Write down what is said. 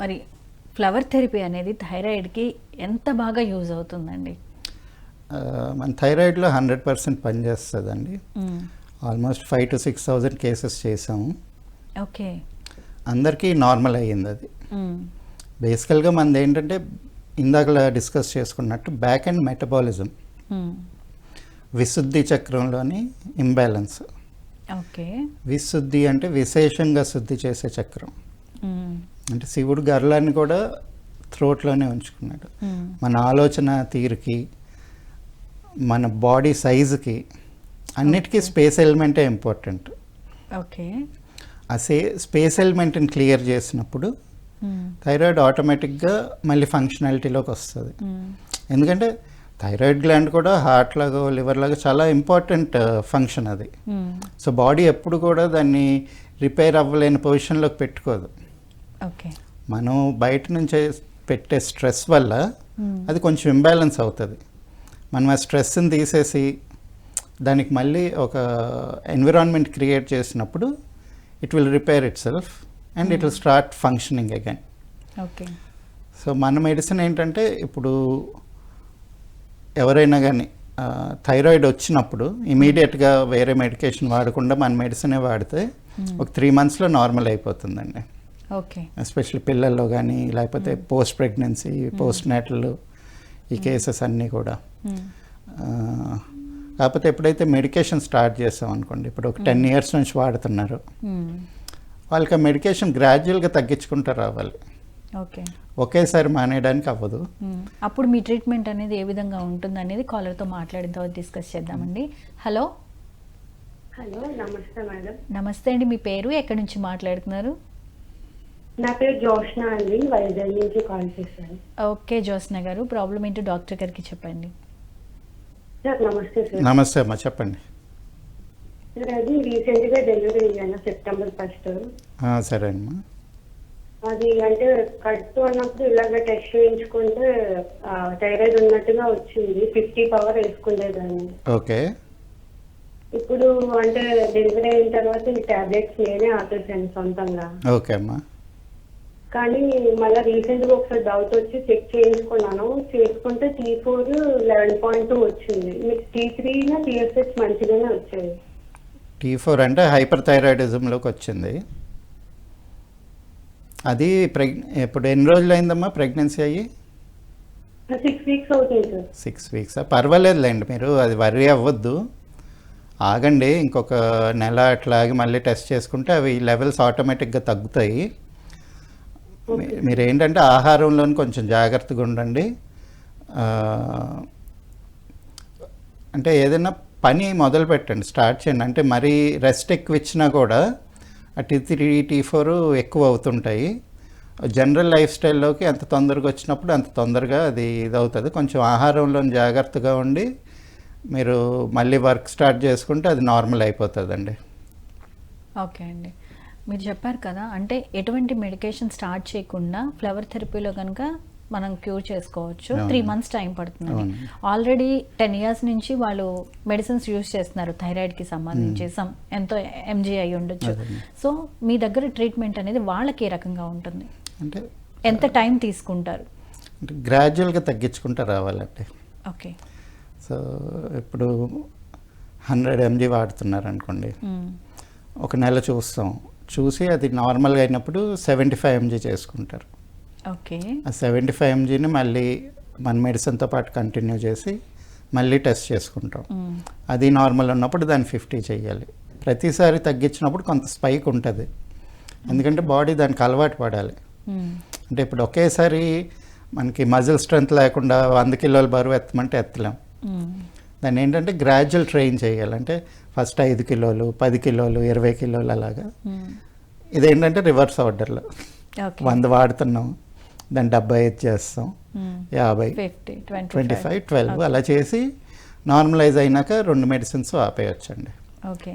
మరి flower therapy అనేది థైరాయిడ్కి ఎంత బాగా యూజ్ అవుతుందండి? మన థైరాయిడ్లో హండ్రెడ్ పర్సెంట్ పనిచేస్తుందండి. Almost five to six thousand cases చేసాము. ఓకే. అందరికీ నార్మల్ అయ్యింది అది. బేసికల్గా మనది ఏంటంటే ఇందాకలా డిస్కస్ చేసుకున్నట్టు బ్యాక్ అండ్ మెటబాలిజం. విశుద్ధి చక్రంలోని ఇంబ్యాలెన్స్ ఓకే. విశుద్ధి అంటే విశేషంగా శుద్ధి చేసే చక్రం. మ్మ్. అంటే శివుడు గర్లాన్ని కూడా థ్రోట్లోనే ఉంచుకున్నాడు మ్మ్. మన ఆలోచన తీరుకి మన బాడీ సైజుకి అన్నిటికీ స్పేస్ ఎలిమెంటే ఇంపార్టెంట్ ఓకే ఆ సే స్పేస్ ఎలిమెంట్ని క్లియర్ చేసినప్పుడు మ్మ్. థైరాయిడ్ ఆటోమేటిక్గా మళ్ళీ ఫంక్షనాలిటీలోకి వస్తుంది మ్మ్. ఎందుకంటే థైరాయిడ్ గ్లాండ్ కూడా హార్ట్ లాగా లివర్ లాగా చాలా ఇంపార్టెంట్ ఫంక్షన్ అది మ్మ్. సో బాడీ ఎప్పుడు కూడా దాన్ని రిపేర్ అవ్వలేని పొజిషన్లోకి పెట్టుకోదు ఓకే. మనం బయట నుంచి పెట్టే స్ట్రెస్ వల్ల మ్మ్. అది కొంచెం ఇంబ్యాలెన్స్ అవుతుంది. మనం ఆ స్ట్రెస్ని తీసేసి దానికి మళ్ళీ ఒక ఎన్విరాన్మెంట్ క్రియేట్ చేసినప్పుడు it will repair itself and it will start functioning again okay. So మన మెడిసిన్ ఏంటంటే ఇప్పుడు ఎవరైనా కానీ థైరాయిడ్ వచ్చినప్పుడు ఇమీడియట్గా వేరే మెడికేషన్ వాడకుండా మన మెడిసినే వాడితే ఒక త్రీ మంత్స్లో నార్మల్ అయిపోతుందండి. ఓకే. ఎస్పెషల్లీ పిల్లల్లో కానీ లేకపోతే పోస్ట్ ప్రెగ్నెన్సీ పోస్ట్ నేటల్ ఈ కేసెస్ అన్నీ కూడా. కాకపోతే ఎప్పుడైతే మెడికేషన్ స్టార్ట్ చేసాం అనుకోండి ఇప్పుడు ఒక టెన్ ఇయర్స్ నుంచి వాడుతున్నారు. వాళ్ళకి ఆ మెడికేషన్ గ్రాడ్యువల్గా తగ్గించుకుంటూ రావాలి. ఓకే. ఒకేసారి మానేయడానికి అవ్వదు. అప్పుడు మీ ట్రీట్మెంట్ అనేది ఏ విధంగా ఉంటుంది అనేది కాలర్తో మాట్లాడిన తర్వాత డిస్కస్ చేద్దామండి. హలో? హలో నమస్తే మేడం. నమస్తే అండి మీ పేరు? ఎక్కడి నుంచి మాట్లాడుతున్నారు? నా పేరు జోష్న అండి వైజాగ్ నుంచి కాల్ చేశాను. ఓకే జ్యోత్స్న గారు. ప్రాబ్లం ఏంటో డాక్టర్ గారికి చెప్పండి. సార్ నమస్తే సార్. నమస్తే అమ్మా చెప్పండి. సార్ అది రీసెంట్గా డెలివరీ అయ్యాను సెప్టెంబర్ ఫస్ట్. ఆ, సరే అమ్మా. అది అంటే కడుపు అన్నప్పుడు ఇలాగ టెస్ట్ చేయించుకుంటే థైరాయిడ్ ఉన్నట్టుగా వచ్చింది. ఫిఫ్టీ పవర్ వేసుకునేదాన్ని ఓకే. ఇప్పుడు అంటే డెలివరీ అయిన తర్వాత ఈ టాబ్లెట్స్ నేనే ఆపేసాను సొంతంగా. ఓకే అమ్మా. కానీ మళ్ళీ రీసెంట్గా ఒకసారి డౌట్ వచ్చి చెక్ చేయించుకున్నాను. చేసుకుంటే T four eleven point two వచ్చింది. మీకు టీ త్రీ టీఎస్హెచ్ మంచిగానే వచ్చాయి. టీ ఫోర్ అంటే హైపర్ థైరాయిడిజంలోకి వచ్చింది. అది ప్రెగ్ ఇప్పుడు ఎన్ని రోజులు అయిందమ్మా ప్రెగ్నెన్సీ అయ్యి? సిక్స్ వీక్స్ అవుతుంది సార్. Six weeks? పర్వాలేదులేండి మీరు అది వర్రీ అవ్వద్దు. ఆగండి ఇంకొక నెల అట్లాగే మళ్ళీ టెస్ట్ చేసుకుంటే అవి లెవెల్స్ ఆటోమేటిక్గా తగ్గుతాయి. మీరు ఏంటంటే ఆహారంలో కొంచెం జాగ్రత్తగా ఉండండి. అంటే ఏదైనా పని మొదలు పెట్టండి స్టార్ట్ చేయండి. అంటే మరీ రెస్ట్ ఎక్కువ ఇచ్చినా కూడా ఆ టీ త్రీ టీ ఫోర్ ఎక్కువ అవుతుంటాయి. జనరల్ లైఫ్ స్టైల్లోకి ఎంత తొందరగా వచ్చినప్పుడు అంత తొందరగా అది ఇదవుతుంది. కొంచెం ఆహారంలో జాగ్రత్తగా ఉండి మీరు మళ్ళీ వర్క్ స్టార్ట్ చేసుకుంటే అది నార్మల్ అయిపోతుందండి. ఓకే అండి. మీరు చెప్పారు కదా అంటే ఎటువంటి మెడికేషన్ స్టార్ట్ చేయకుండా ఫ్లవర్ థెరపీలో కనుక మనం క్యూర్ చేసుకోవచ్చు. త్రీ మంత్స్ టైం పడుతుంది. ఆల్రెడీ టెన్ ఇయర్స్ నుంచి వాళ్ళు మెడిసిన్స్ యూజ్ చేస్తున్నారు థైరాయిడ్కి సంబంధించి. సమ్ ఎంతో ఎంజీ అయి ఉండొచ్చు. సో మీ దగ్గర ట్రీట్మెంట్ అనేది వాళ్ళకి ఏ రకంగా ఉంటుంది? అంటే ఎంత టైం తీసుకుంటారు? అంటే గ్రాడ్యువల్గా తగ్గించుకుంటూ రావాలండి ఓకే సో ఇప్పుడు హండ్రెడ్ ఎంజీ వాడుతున్నారు అనుకోండి. ఒక నెల చూస్తాం. చూసి అది నార్మల్గా అయినప్పుడు సెవెంటీ ఫైవ్ ఎంజీ చేసుకుంటారు. ఓకే. ఆ సెవెంటీ ఫైవ్ ఎంజీని మళ్ళీ మన మెడిసిన్తో పాటు కంటిన్యూ చేసి మళ్ళీ టెస్ట్ చేసుకుంటాం. అది నార్మల్ ఉన్నప్పుడు దాన్ని ఫిఫ్టీ చేయాలి. ప్రతిసారి తగ్గించినప్పుడు కొంత స్పైక్ ఉంటుంది. ఎందుకంటే బాడీ దానికి అలవాటు పడాలి. అంటే ఇప్పుడు ఒకేసారి మనకి మజిల్ స్ట్రెంత్ లేకుండా వంద కిలోల బరువు ఎత్తమంటే ఎత్తలేం. దాన్ని ఏంటంటే గ్రాడ్యువల్ ట్రైన్ చేయాలంటే ఫస్ట్ ఐదు కిలోలు పది కిలోలు ఇరవై కిలోలు అలాగా. ఇదేంటంటే రివర్స్ ఆర్డర్లో వంద వాడుతున్నాం దాన్ని డెబ్బై ఐదు చేస్తాం మ్మ్. యాభై ట్వంటీ ట్వంటీ ఫైవ్ ట్వెల్వ్ అలా చేసి నార్మలైజ్ అయినాక రెండు మెడిసిన్స్ ఆపేయచ్చండి. ఓకే